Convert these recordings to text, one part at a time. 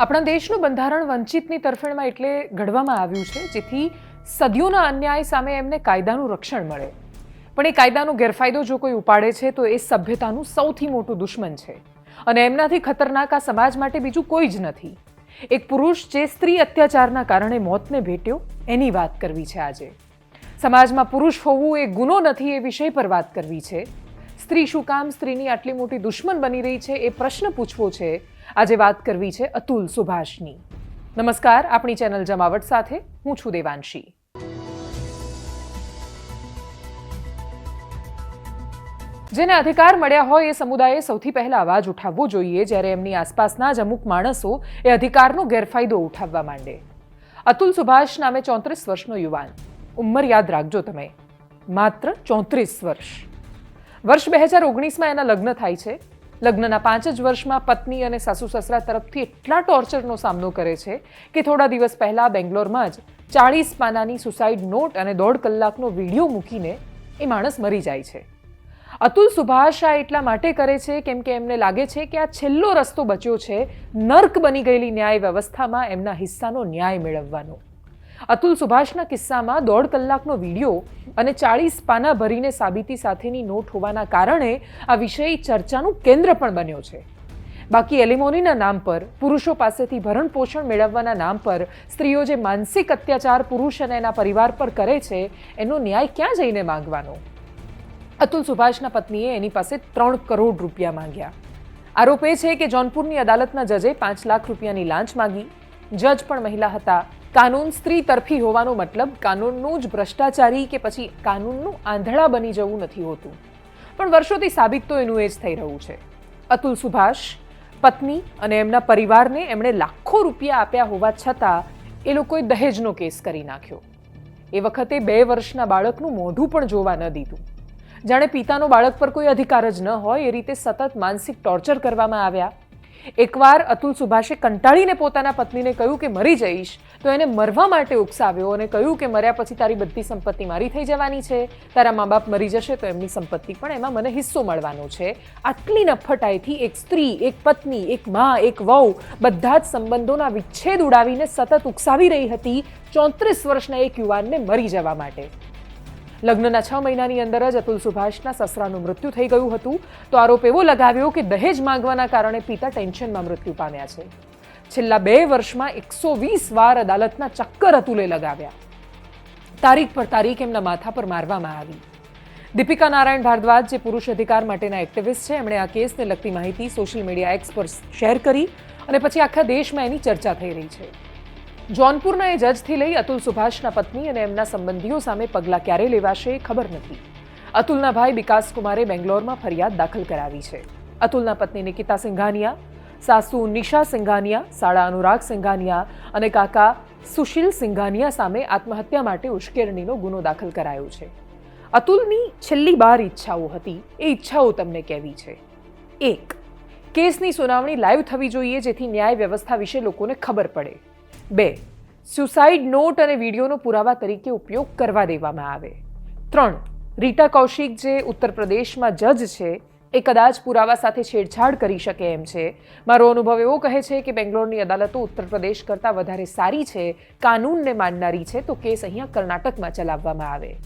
આપણા દેશનું બંધારણ વંચિતની તરફેણમાં એટલે ઘડવામાં આવ્યું છે, જેથી સદીઓના અન્યાય સામે એમને કાયદાનું રક્ષણ મળે. પણ એ કાયદાનો ગેરફાયદો જો કોઈ ઉપાડે છે, તો એ સભ્યતાનું સૌથી મોટું દુશ્મન છે. અને એમનાથી ખતરનાક આ સમાજ માટે બીજું કોઈ જ નથી. એક પુરુષ જે સ્ત્રી અત્યાચારના કારણે મોતને ભેટ્યો, એની વાત કરવી છે આજે. સમાજમાં પુરુષ હોવું એ ગુનો નથી, એ વિષય પર વાત કરવી છે. સ્ત્રી શું કામ? સ્ત્રીની આટલી મોટી દુશ્મન બની રહી છે, એ પ્રશ્ન પૂછવો છે. આજે વાત કરવી છે અતુલ સુભાષની. નમસ્કાર, આપણી ચેનલ જમાવટ સાથે હું છું દેવાંશી. જેને અધિકાર મળ્યા હોય એ સમુદાયે સૌથી પહેલા અવાજ ઉઠાવવો જોઈએ, જ્યારે એમની આસપાસના જ અમુક માણસો એ અધિકારનો ગેરફાયદો ઉઠાવવા માંડે. અતુલ સુભાષ નામે ચોત્રીસ વર્ષનો યુવાન. ઉંમર યાદ રાખજો તમે. માત્ર ચોત્રીસ વર્ષ. વર્ષ બે હજાર ઓગણીસમાં એના લગ્ન થાય છે. લગ્નના પાંચ જ વર્ષમાં પત્ની અને સાસુ સસરા તરફથી એટલા ટોર્ચરનો સામનો કરે છે કે થોડા દિવસ પહેલાં બેંગ્લોરમાં જ ચાળીસ પાનાની સુસાઇડ નોટ અને દોઢ કલાકનો વીડિયો મૂકીને એ માણસ મરી જાય છે. અતુલ સુભાષ આ એટલા માટે કરે છે કેમ કે એમને લાગે છે કે આ છેલ્લો રસ્તો બચ્યો છે. નર્ક બની ગયેલી ન્યાય વ્યવસ્થામાં એમના હિસ્સાનો ન્યાય મેળવવાનો. અતુલ સુભાષના કિસ્સામાં દોઢ કલાકનો વીડિયો અને ચાળીસ પાના ભરીને સાબિતી સાથેની નોટ હોવાના કારણે આ વિષય ચર્ચાનું કેન્દ્ર પણ બન્યો છે. બાકી એલિમોનીના નામ પર, પુરુષો પાસેથી ભરણ પોષણ મેળવવાના નામ પર, સ્ત્રીઓ જે માનસિક અત્યાચાર પુરુષ અને એના પરિવાર પર કરે છે, એનો ન્યાય ક્યાં જઈને માંગવાનો? અતુલ સુભાષના પત્નીએ એની પાસે ત્રણ કરોડ રૂપિયા માંગ્યા. આરોપ એ છે કે જોનપુરની અદાલતના જજે પાંચ લાખ રૂપિયાની લાંચ માંગી. જજ પણ મહિલા હતા. કાનૂન સ્ત્રી તરફી હોવાનો મતલબ કાનૂનનું જ ભ્રષ્ટાચારી કે પછી કાનૂનનું આંધળા બની જવું નથી હોતું. પણ વર્ષોથી સાબિત તો એનું એ જ થઈ રહ્યું છે. અતુલ સુભાષ, પત્ની અને એમના પરિવારને એમણે લાખો રૂપિયા આપ્યા હોવા છતાં એ લોકોએ દહેજનો કેસ કરી નાખ્યો. એ વખતે બે વર્ષના બાળકનું મોઢું પણ જોવા ન દીધું. જાણે પિતાનો બાળક પર કોઈ અધિકાર જ ન હોય એ રીતે સતત માનસિક ટોર્ચર કરવામાં આવ્યા. એકવાર અતુલ સુભાષે કંટાળીને પોતાના પત્નીને કહ્યું કે મરી જઈશ, તો એને મરવા માટે ઉકસાવ્યો અને કહ્યું કે મર્યા પછી તારી બધી સંપત્તિ મારી થઈ જવાની છે. તારા મા બાપ મરી જશે તો એમની સંપત્તિ પણ એમાં મને હિસ્સો મળવાનો છે. આટલી નફટાઈથી એક સ્ત્રી, એક પત્ની, એક મા, એક વહુ બધા જ સંબંધોના વિચ્છેદ ઉડાવીને સતત ઉકસાવી રહી હતી ચોત્રીસ વર્ષના એક યુવાનને મરી જવા માટે. લગ્નના છ મહિનાની અંદર જ અતુલ સુભાષના સસરાનું મૃત્યુ થઈ ગયું હતું. તો આરોપ એવો લગાવ્યો કે દહેજ માંગવાના કારણે પિતા ટેન્શનમાં મૃત્યુ પામ્યા છે. છેલ્લા બે વર્ષમાં એકસો વીસ વાર અદાલતના ચક્કર અતુલે લગાવ્યા. તારીખ પર તારીખ એમના માથા પર મારવામાં આવી. દીપિકા નારાયણ ભારદ્વાજ, જે પુરુષ અધિકાર માટેના એક્ટિવિસ્ટ છે, એમણે આ કેસને લગતી માહિતી સોશિયલ મીડિયા એક્સ પર શેર કરી અને પછી આખા દેશમાં એની ચર્ચા થઈ રહી છે. જોનપુરના એ જજથી લઈ અતુલ સુભાષના પત્ની અને એમના સંબંધીઓ સામે પગલાં ક્યારે લેવાશે એ ખબર નથી. અતુલના ભાઈ વિકાસ કુમારે બેંગ્લોરમાં ફરિયાદ દાખલ કરાવી છે. અતુલના પત્ની નિકિતા સિંઘાનિયા, સાસુ નિશા સિંઘાનિયા, સાળા અનુરાગ સિંઘાનિયા અને કાકા સુશીલ સિંઘાનિયા સામે આત્મહત્યા માટે ઉશ્કેરણીનો ગુનો દાખલ કરાયો છે. અતુલની છેલ્લી બાર ઈચ્છાઓ હતી, એ ઈચ્છાઓ તમને કહેવી છે? એક, કેસની સુનાવણી લાઈવ થવી જોઈએ જેથી ન્યાય વ્યવસ્થા વિશે લોકોને ખબર પડે. બે સુસાઇડ નોટ અને વિડીયોનો પુરાવા તરીકે ઉપયોગ કરવા દેવામાં આવે. ત્રણ, રીટા કૌશિક જે ઉત્તર પ્રદેશમાં જજ છે, એ કદાચ પુરાવા સાથે છેડછાડ કરી શકે એમ છે. મારો અનુભવ એવો કહે છે કે બેંગ્લોરની અદાલતો ઉત્તર પ્રદેશ કરતાં વધારે સારી છે, કાનૂનને માનનારી છે, તો કેસ અહીંયા કર્ણાટકમાં ચલાવવામાં આવે.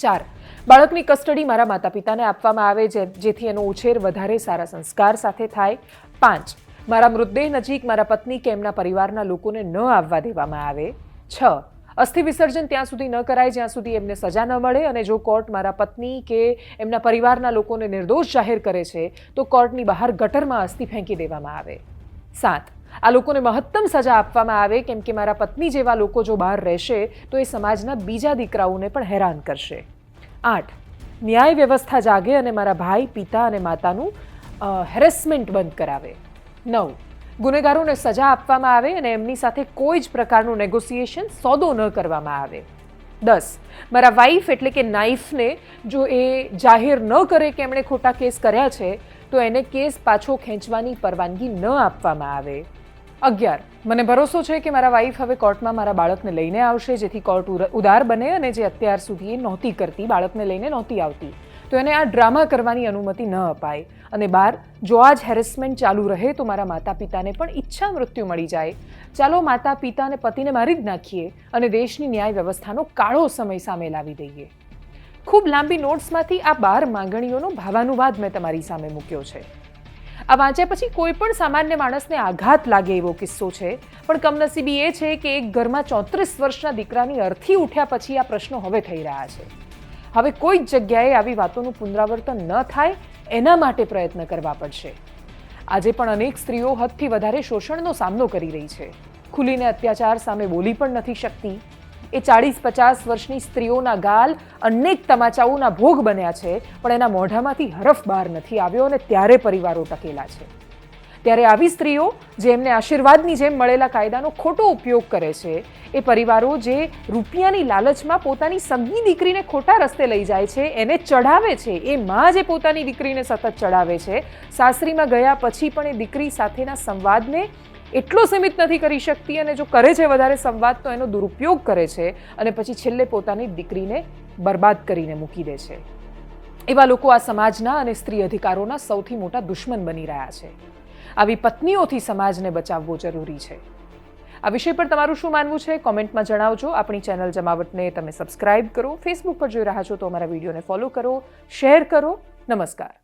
ચાર, બાળકની કસ્ટડી મારા માતા પિતાને આપવામાં આવે જેથી એનો ઉછેર વધારે સારા સંસ્કાર સાથે થાય. પાંચ મારા મૃતદેહ નજીક મારા પત્ની કે એમના પરિવારના લોકોને ન આવવા દેવામાં આવે. છ, અસ્થિ વિસર્જન ત્યાં સુધી ન કરાય, જ્યાં સુધી એમને સજા ન મળે અને જો કોર્ટ મારા પત્ની કે એમના પરિવારના લોકોને નિર્દોષ જાહેર કરે છે, તો કોર્ટની બહાર ગટરમાં અસ્થિ ફેંકી દેવામાં આવે. સાત, આ લોકોને મહત્તમ સજા આપવામાં આવે, કેમ કે મારા પત્ની જેવા લોકો જો બહાર રહેશે, તો એ સમાજના બીજા દીકરાઓને પણ હેરાન કરશે. આઠ, ન્યાય વ્યવસ્થા જાગે અને મારા ભાઈ, પિતા અને માતાનું હેરેસમેન્ટ બંધ કરાવે. નવ. ગુનેગારોને સજા આપવામાં આવે અને એમની સાથે કોઈ જ પ્રકારનું નેગોસિએશન સોદો ન કરવામાં આવે. દસ. મારા વાઈફ એટલે કે નાઈફને જો એ જાહેર ન કરે કે એમણે ખોટા કેસ કર્યા છે, તો એને કેસ પાછો ખેંચવાની પરવાનગી ન આપવામાં આવે. અગિયાર. મને ભરોસો છે કે મારા વાઈફ હવે કોર્ટમાં મારા બાળકને લઈને આવશે, જેથી કોર્ટ ઉદાર બને અને જે અત્યાર સુધી એ નહોતી કરતી, બાળકને લઈને નહોતી આવતી. તો એને આ ડ્રામા કરવાની અનુમતિ ન અપાય. અને બાર, જો આ જ હેરેસમેન્ટ ચાલુ રહે તો મારા માતા પિતાને પણ ઈચ્છા મૃત્યુ મળી જાય. ચાલો માતા પિતા અને પતિને મારી જ નાખીએ અને દેશની ન્યાય વ્યવસ્થાનો કાળો સમય સામે લાવી દઈએ. ખૂબ લાંબી નોટ્સમાંથી આ બાર માંગણીઓનો ભાવાનુવાદ મેં તમારી સામે મૂક્યો છે. આ વાંચ્યા પછી કોઈ પણ સામાન્ય માણસને આઘાત લાગે એવો કિસ્સો છે. પણ કમનસીબી એ છે કે એક ઘરમાં ચોત્રીસ વર્ષના દીકરાની અર્થી ઉઠ્યા પછી આ પ્રશ્નો હવે થઈ રહ્યા છે. હવે કોઈ જ જગ્યાએ આવી વાતોનું પુનરાવર્તન ન થાય, એના માટે પ્રયત્ન કરવા પડશે. આજે પણ અનેક સ્ત્રીઓ હદથી વધારે શોષણનો સામનો કરી રહી છે. ખુલીને અત્યાચાર સામે બોલી પણ નથી શકતી. એ ચાળીસ પચાસ વર્ષની સ્ત્રીઓના ગાલ અનેક તમાચાઓના ભોગ બન્યા છે, પણ એના મોઢામાંથી હરફ બહાર નથી આવ્યો અને ત્યારે પરિવારો ટકેલા છે. ત્યારે આવી સ્ત્રીઓ, જે એમને આશીર્વાદની જેમ મળેલા કાયદાનો ખોટો ઉપયોગ કરે છે, એ પરિવારો જે રૂપિયાની લાલચમાં પોતાની સગી દીકરીને ખોટા રસ્તે લઈ જાય છે, એને ચઢાવે છે, એ માં જે પોતાની દીકરીને સતત ચઢાવે છે, સાસરીમાં ગયા પછી પણ એ દીકરી સાથેના સંવાદને એટલો સીમિત નથી કરી શકતી અને જો કરે છે વધારે સંવાદ તો એનો દુરુપયોગ કરે છે અને પછી છેલ્લે પોતાની દીકરીને બરબાદ કરીને મૂકી દે છે. એવા લોકો આ સમાજના અને સ્ત્રી અધિકારોના સૌથી મોટા દુશ્મન બની રહ્યા છે. આવી પત્નીઓથી સમાજને બચાવવો જરૂરી છે. આ વિષય પર તમારું શું માનવું છે? કોમેન્ટમાં જણાવજો. આપણી ચેનલ જમાવટને તમે સબસ્ક્રાઇબ કરો. ફેસબુક પર જોઈ રહ્યા છો તો અમારા વિડીયોને ફોલો કરો, શેર કરો. નમસ્કાર.